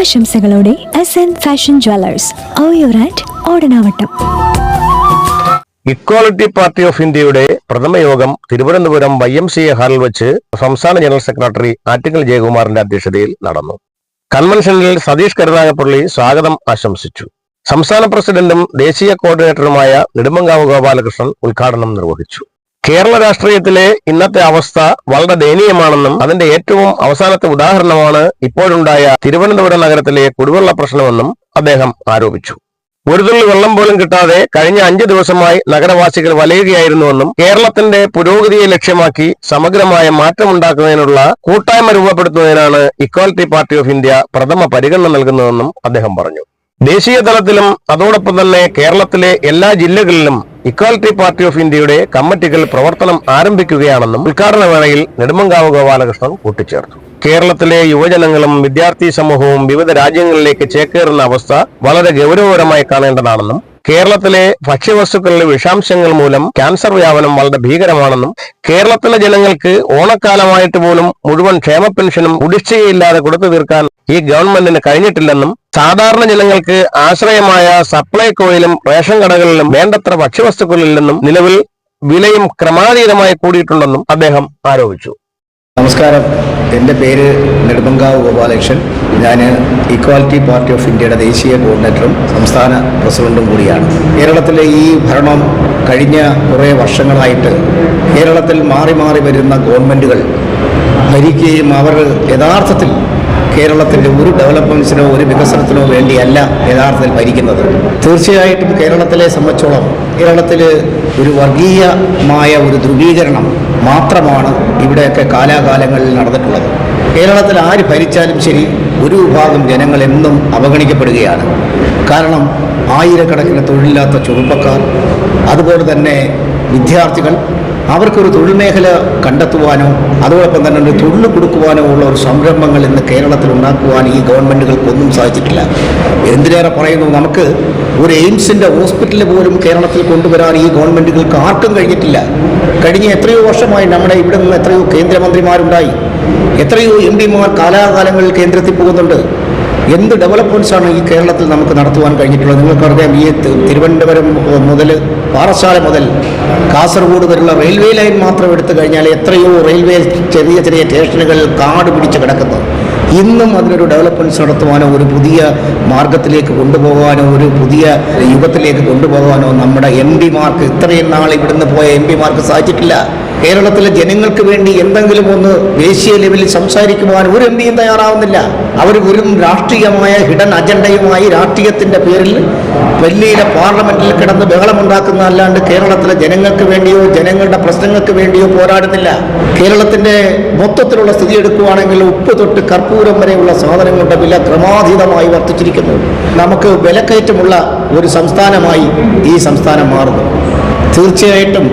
ഓണാശംസകളോടെ S N fashion jewellers Oyoor and Odanavattam. Equality party of ഇന്ത്യയുടെ പ്രഥമ യോഗം Thiruvananthapuram Y M C A ഹാളിൽ വെച്ച് സംസ്ഥാന ജനറൽ സെക്രട്ടറി ആറ്റിങ്ങൽ ജയകുമാറിന്റെ അധ്യക്ഷതയിൽ നടന്നു. കൺവെൻഷനിൽ സതീഷ് കരുനാഗപ്പള്ളി സ്വാഗതം ആശംസിച്ചു. സംസ്ഥാന പ്രസിഡന്റും ദേശീയ കോർഡിനേറ്ററുമായ നെടുമങ്കാവ് ഗോപാലകൃഷ്ണൻ ഉദ്ഘാടനം നിർവഹിച്ചു. കേരള രാഷ്ട്രീയത്തിലെ ഇന്നത്തെ അവസ്ഥ വളരെ ദയനീയമാണെന്നും അതിന്റെ ഏറ്റവും അവസാനത്തെ ഉദാഹരണമാണ് ഇപ്പോഴുണ്ടായ തിരുവനന്തപുരം നഗരത്തിലെ കുടിവെള്ള പ്രശ്നമെന്നും അദ്ദേഹം ആരോപിച്ചു. ഒരു തുള്ളി വെള്ളം പോലും കിട്ടാതെ കഴിഞ്ഞ അഞ്ചു ദിവസമായി നഗരവാസികൾ വലയുകയായിരുന്നുവെന്നും കേരളത്തിന്റെ പുരോഗതിയെ ലക്ഷ്യമാക്കി സമഗ്രമായ മാറ്റമുണ്ടാക്കുന്നതിനുള്ള കൂട്ടായ്മ രൂപപ്പെടുത്തുന്നതിനാണ് ഇക്വാലിറ്റി പാർട്ടി ഓഫ് ഇന്ത്യ പ്രഥമ പരിഗണന നൽകുന്നതെന്നും അദ്ദേഹം പറഞ്ഞു. ദേശീയ തലത്തിലും അതോടൊപ്പം തന്നെ കേരളത്തിലെ എല്ലാ ജില്ലകളിലും ഇക്വാലിറ്റി പാർട്ടി ഓഫ് ഇന്ത്യയുടെ കമ്മിറ്റികൾ പ്രവർത്തനം ആരംഭിക്കുകയാണെന്നും ഉദ്ഘാടന വേളയിൽ നെടുമങ്കാവ് ഗോപാലകൃഷ്ണൻ കൂട്ടിച്ചേർത്തു. കേരളത്തിലെ യുവജനങ്ങളും വിദ്യാർത്ഥി സമൂഹവും വിവിധ രാജ്യങ്ങളിലേക്ക് ചേക്കേറുന്ന അവസ്ഥ വളരെ ഗൗരവകരമായി കാണേണ്ടതാണെന്നും കേരളത്തിലെ ഭക്ഷ്യവസ്തുക്കളിലെ വിഷാംശങ്ങൾ മൂലം ക്യാൻസർ വ്യാപനം വളരെ ഭീകരമാണെന്നും കേരളത്തിലെ ജനങ്ങൾക്ക് ഓണക്കാലമായിട്ട് പോലും മുഴുവൻ ക്ഷേമ പെൻഷനും കുടിശ്ശികയില്ലാതെ കൊടുത്തു തീർക്കാൻ ഈ ഗവൺമെന്റിന് കഴിഞ്ഞിട്ടില്ലെന്നും സാധാരണ ജനങ്ങൾക്ക് ആശ്രയമായ സപ്ലൈകോയിലും റേഷൻ കടകളിലും വേണ്ടത്ര ഭക്ഷ്യവസ്തുക്കളിൽ നിന്നും നിലവിൽ വിലയും ക്രമാതീതമായി കൂടിയിട്ടുണ്ടെന്നും അദ്ദേഹം ആരോപിച്ചു. നമസ്കാരം. എന്റെ പേര് നെടുമങ്കാവ് ഗോപാലകൃഷ്ണൻ. ഞാൻ ഇക്വാലിറ്റി പാർട്ടി ഓഫ് ഇന്ത്യയുടെ ദേശീയ കോർഡിനേറ്ററും സംസ്ഥാന പ്രസിഡന്റും കൂടിയാണ്. കേരളത്തിലെ ഈ ഭരണം കഴിഞ്ഞ കുറേ വർഷങ്ങളായിട്ട് കേരളത്തിൽ മാറി മാറി വരുന്ന ഗവൺമെന്റുകൾ ഭരിക്കുകയും അവർ യഥാർത്ഥത്തിൽ കേരളത്തിന്റെ ഒരു ഡെവലപ്മെന്റ്സിനോ ഒരു വികസനത്തിനോ വേണ്ടിയല്ല യഥാർത്ഥത്തിൽ ഭരിക്കുന്നത്. തീർച്ചയായിട്ടും കേരളത്തിലെ സംബന്ധിച്ചോളം കേരളത്തിൽ ഒരു വർഗീയമായ ഒരു ധ്രുവീകരണം മാത്രമാണ് ഇവിടെയൊക്കെ കാലാകാലങ്ങളിൽ നടന്നിട്ടുള്ളത്. കേരളത്തിൽ ആര് ഭരിച്ചാലും ശരി ഒരു വിഭാഗം ജനങ്ങൾ എന്നും അവഗണിക്കപ്പെടുകയാണ്. കാരണം ആയിരക്കണക്കിന് തൊഴിലില്ലാത്ത ചെറുപ്പക്കാർ അതുപോലെ തന്നെ വിദ്യാർത്ഥികൾ അവർക്കൊരു തൊഴിൽ മേഖല കണ്ടെത്തുവാനോ അതോടൊപ്പം തന്നെ ഒരു തൊഴിൽ കൊടുക്കുവാനോ ഉള്ള ഒരു സംരംഭങ്ങൾ ഇന്ന് കേരളത്തിൽ ഉണ്ടാക്കുവാൻ ഈ ഗവൺമെന്റുകൾക്കൊന്നും സാധിച്ചിട്ടില്ല. എന്തിനേറെ പറയുന്നു നമുക്ക് ഒരു എയിംസിന്റെ ഹോസ്പിറ്റൽ പോലും കേരളത്തിൽ കൊണ്ടുവരാൻ ഈ ഗവൺമെന്റുകൾക്ക് ആർക്കും കഴിഞ്ഞിട്ടില്ല. കഴിഞ്ഞ എത്രയോ വർഷമായി നമ്മുടെ ഇവിടെ നിന്ന് എത്രയോ കേന്ദ്രമന്ത്രിമാരുണ്ടായി. എത്രയോ എം പിമാർ കാലാകാലങ്ങളിൽ കേന്ദ്രത്തിൽ പോകുന്നുണ്ട്. എന്ത് ഡെവലപ്മെന്റ്സാണ് ഈ കേരളത്തിൽ നമുക്ക് നടത്തുവാൻ കഴിഞ്ഞിട്ടുള്ളത്? നിങ്ങൾക്കറിയാം ഈ തിരുവനന്തപുരം മുതൽ പാറശാല മുതൽ കാസർഗോഡ് വരെയുള്ള റെയിൽവേ ലൈൻ മാത്രം എടുത്തു കഴിഞ്ഞാൽ എത്രയോ റെയിൽവേ ചെറിയ ചെറിയ സ്റ്റേഷനുകൾ കാട് പിടിച്ച് കിടക്കുന്നു. ഇന്നും അതിനൊരു ഡെവലപ്മെന്റ്സ് നടത്തുവാനോ ഒരു പുതിയ മാർഗത്തിലേക്ക് കൊണ്ടുപോകാനോ ഒരു പുതിയ യുഗത്തിലേക്ക് കൊണ്ടുപോകാനോ നമ്മുടെ എം പിമാർക്ക് ഇത്രയും നാൾ ഇവിടുന്ന് പോയ എം പിമാർക്ക് സാധിച്ചിട്ടില്ല. കേരളത്തിലെ ജനങ്ങൾക്ക് വേണ്ടി എന്തെങ്കിലും ഒന്ന് ദേശീയ ലെവലിൽ സംസാരിക്കുവാൻ ഒരു എം പിയും തയ്യാറാവുന്നില്ല. അവർ വെറും രാഷ്ട്രീയമായ ഹിഡൻ അജണ്ടയുമായി രാഷ്ട്രീയത്തിന്റെ പേരിൽ ഡൽഹിയിലെ പാർലമെന്റിൽ കിടന്ന് ബഹളമുണ്ടാക്കുന്ന അല്ലാണ്ട് കേരളത്തിലെ ജനങ്ങൾക്ക് വേണ്ടിയോ ജനങ്ങളുടെ പ്രശ്നങ്ങൾക്ക് വേണ്ടിയോ പോരാടുന്നില്ല. കേരളത്തിന്റെ മൊത്തത്തിലുള്ള സ്ഥിതി എടുക്കുകയാണെങ്കിൽ ഉപ്പ് തൊട്ട് കർപ്പൂരം വരെയുള്ള സാധനങ്ങളുടെ വില ക്രമാതീതമായി വർദ്ധിച്ചിരിക്കുന്നു. നമുക്ക് വിലക്കയറ്റമുള്ള ഒരു സംസ്ഥാനമായി ഈ സംസ്ഥാനം മാറുന്നു. തീർച്ചയായിട്ടും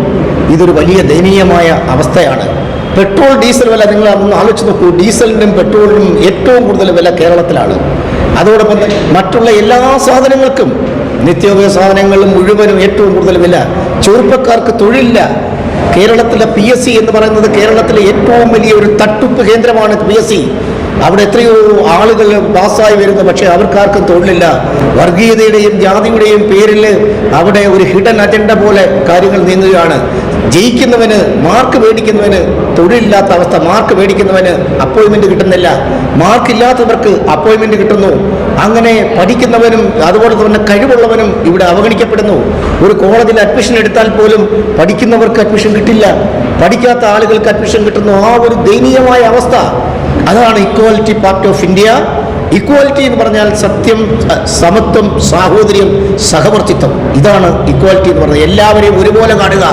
ഇതൊരു വലിയ ദയനീയമായ അവസ്ഥയാണ്. പെട്രോൾ ഡീസൽ വില നിങ്ങൾ ഒന്ന് ആലോചിച്ച് നോക്കൂ. ഡീസലിനും പെട്രോളിനും ഏറ്റവും കൂടുതൽ വില കേരളത്തിലാണ്. അതോടൊപ്പം മറ്റുള്ള എല്ലാ സാധനങ്ങൾക്കും നിത്യോപയോഗ സാധനങ്ങളും മുഴുവനും ഏറ്റവും കൂടുതൽ വില. ചെറുപ്പക്കാർക്ക് തൊഴിലില്ല. കേരളത്തിലെ പി എസ് സി എന്ന് പറയുന്നത് കേരളത്തിലെ ഏറ്റവും വലിയ ഒരു തട്ടിപ്പ് കേന്ദ്രമാണ് പി എസ് സി. അവിടെ എത്രയോ ആളുകൾ പാസ്സായി വരുന്നു. പക്ഷേ അവർക്കാർക്കും തൊഴിലില്ല വർഗീയതയുടെയും ജാതിയുടെയും പേരിൽ അവിടെ ഒരു ഹിഡൻ അജണ്ട പോലെ കാര്യങ്ങൾ നീങ്ങുകയാണ്. ജയിക്കുന്നവന് മാർക്ക് മേടിക്കുന്നവന് തൊഴിലില്ലാത്ത അവസ്ഥ. മാർക്ക് മേടിക്കുന്നവന് അപ്പോയിൻമെന്റ് കിട്ടുന്നില്ല. മാർക്കില്ലാത്തവർക്ക് അപ്പോയിൻമെന്റ് കിട്ടുന്നു. അങ്ങനെ പഠിക്കുന്നവനും അതുപോലെ തന്നെ കഴിവുള്ളവനും ഇവിടെ അവഗണിക്കപ്പെടുന്നു. ഒരു കോളേജിൽ അഡ്മിഷൻ എടുത്താൽ പോലും പഠിക്കുന്നവർക്ക് അഡ്മിഷൻ കിട്ടില്ല. പഠിക്കാത്ത ആളുകൾക്ക് അഡ്മിഷൻ കിട്ടുന്നു. ആ ഒരു ദയനീയമായ അവസ്ഥ. അതാണ് equality party of India equality എന്ന് പറഞ്ഞാൽ സത്യം സമത്വം സാഹോദര്യം സഹവർത്തിത്വം. ഇതാണ് ഇക്വാലിറ്റി എന്ന് പറഞ്ഞത് എല്ലാവരെയും ഒരുപോലെ കാണുക.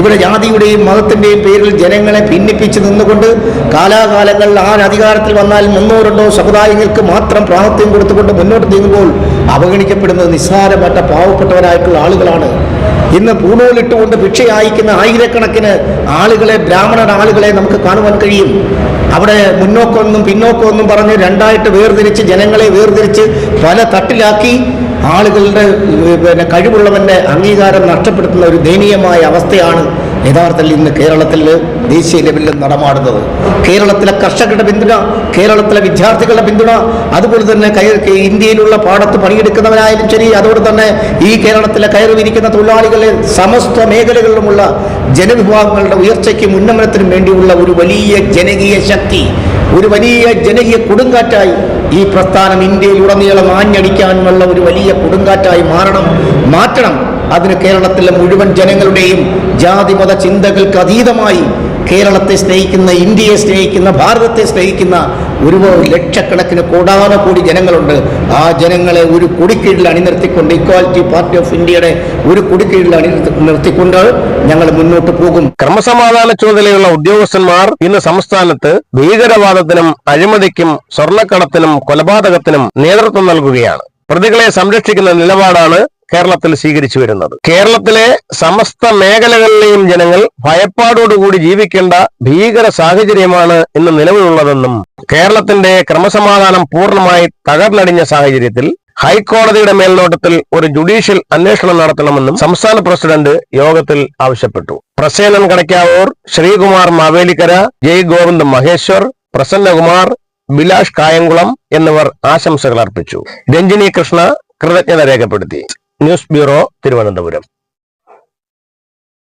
ഇവിടെ ജാതിയുടെയും മതത്തിന്റെയും പേരിൽ ജനങ്ങളെ ഭിന്നിപ്പിച്ച് നിന്നുകൊണ്ട് കാലാകാലങ്ങളിൽ ആ അധികാരത്തിൽ വന്നാൽ മുന്നോ രണ്ടോ സമുദായങ്ങൾക്ക് മാത്രം പ്രാമുഖ്യം കൊടുത്തുകൊണ്ട് മുന്നോട്ട് നീങ്ങുമ്പോൾ അവഗണിക്കപ്പെടുന്നത് നിസ്സാരമറ്റ പാവപ്പെട്ടവരായിട്ടുള്ള ആളുകളാണ്. ഇന്ന് പൂണൂലിട്ടുകൊണ്ട് ഭിക്ഷ അയക്കുന്ന ആയിരക്കണക്കിന് ആളുകളെ ബ്രാഹ്മണ ആളുകളെ നമുക്ക് കാണുവാൻ കഴിയും. അവിടെ മുന്നോക്കമൊന്നും പിന്നോക്കമൊന്നും പറഞ്ഞ് രണ്ടായിട്ട് വേർതിരിച്ച് ജനങ്ങളെ വേർതിരിച്ച് പല തട്ടിലാക്കി ആളുകളുടെ പിന്നെ കഴിവുള്ളവന്റെ അംഗീകാരം നഷ്ടപ്പെടുത്തുന്ന ഒരു ദയനീയമായ അവസ്ഥയാണ് യഥാർത്ഥത്തിൽ ഇന്ന് കേരളത്തിൽ ദേശീയ ലെവലിൽ നടമാടുന്നത്. കേരളത്തിലെ കർഷകരുടെ പിന്തുണ കേരളത്തിലെ വിദ്യാർത്ഥികളുടെ പിന്തുണ അതുപോലെ തന്നെ കയർ ഇന്ത്യയിലുള്ള പാടത്ത് പണിയെടുക്കുന്നവരായാലും ശരി അതോടെ തന്നെ ഈ കേരളത്തിലെ കയറിയിരിക്കുന്ന തൊഴിലാളികളെ സമസ്ത മേഖലകളിലുമുള്ള ജനവിഭാഗങ്ങളുടെ ഉയർച്ചയ്ക്കും ഉന്നമനത്തിനും വേണ്ടിയുള്ള ഒരു വലിയ ജനകീയ ശക്തി ഒരു വലിയ ജനകീയ കൊടുങ്കാറ്റായി ഈ പ്രസ്ഥാനം ഇന്ത്യയിൽ ഉടനീളം ആഞ്ഞടിക്കാനുമുള്ള ഒരു വലിയ കൊടുങ്കാറ്റായി മാറണം മാറ്റണം. അതിന് കേരളത്തിലെ മുഴുവൻ ജനങ്ങളുടെയും ജാതിമത ചിന്തകൾക്ക് അതീതമായി കേരളത്തെ സ്നേഹിക്കുന്ന ഇന്ത്യയെ സ്നേഹിക്കുന്ന ഭാരതത്തെ സ്നേഹിക്കുന്ന ഒരുപാട് ലക്ഷക്കണക്കിന് കോടാനകോടി ജനങ്ങളുണ്ട്. ആ ജനങ്ങളെ ഒരു കൊടിക്കീഴിൽ അണിനിർത്തിക്കൊണ്ട് ഇക്വാലിറ്റി പാർട്ടി ഓഫ് ഇന്ത്യയുടെ ഒരു കൊടിക്കീഴിൽ അണി നിർത്തിക്കൊണ്ട് ഞങ്ങൾ മുന്നോട്ട് പോകും. ക്രമസമാധാന ചുമതലയുള്ള ഉദ്യോഗസ്ഥന്മാർ ഇന്ന് സംസ്ഥാനത്ത് ഭീകരവാദത്തിനും അഴിമതിക്കും സ്വർണക്കടത്തിനും കൊലപാതകത്തിനും നേതൃത്വം നൽകുകയാണ്. പ്രതികളെ സംരക്ഷിക്കുന്ന നിലപാടാണ് കേരളത്തിൽ സ്വീകരിച്ചു വരുന്നത്. കേരളത്തിലെ സമസ്ത മേഖലകളിലെയും ജനങ്ങൾ ഭയപ്പാടോടുകൂടി ജീവിക്കേണ്ട ഭീകര സാഹചര്യമാണ് ഇന്ന് നിലവിലുള്ളതെന്നും കേരളത്തിന്റെ ക്രമസമാധാനം പൂർണമായി തകർന്നടിഞ്ഞ സാഹചര്യത്തിൽ ഹൈക്കോടതിയുടെ മേൽനോട്ടത്തിൽ ഒരു ജുഡീഷ്യൽ അന്വേഷണം നടത്തണമെന്നും സംസ്ഥാന പ്രസിഡന്റ് യോഗത്തിൽ ആവശ്യപ്പെട്ടു. പ്രസേനൻ കടയ്ക്കാവൂർ ശ്രീകുമാർ മാവേലിക്കര ജയ് ഗോവിന്ദ് മഹേശ്വർ പ്രസന്നകുമാർ ബിലാഷ് കായംകുളം എന്നിവർ ആശംസകൾ അർപ്പിച്ചു. രഞ്ജിനി കൃഷ്ണ കൃതജ്ഞത രേഖപ്പെടുത്തി. News bureau Thiruvananthapuram.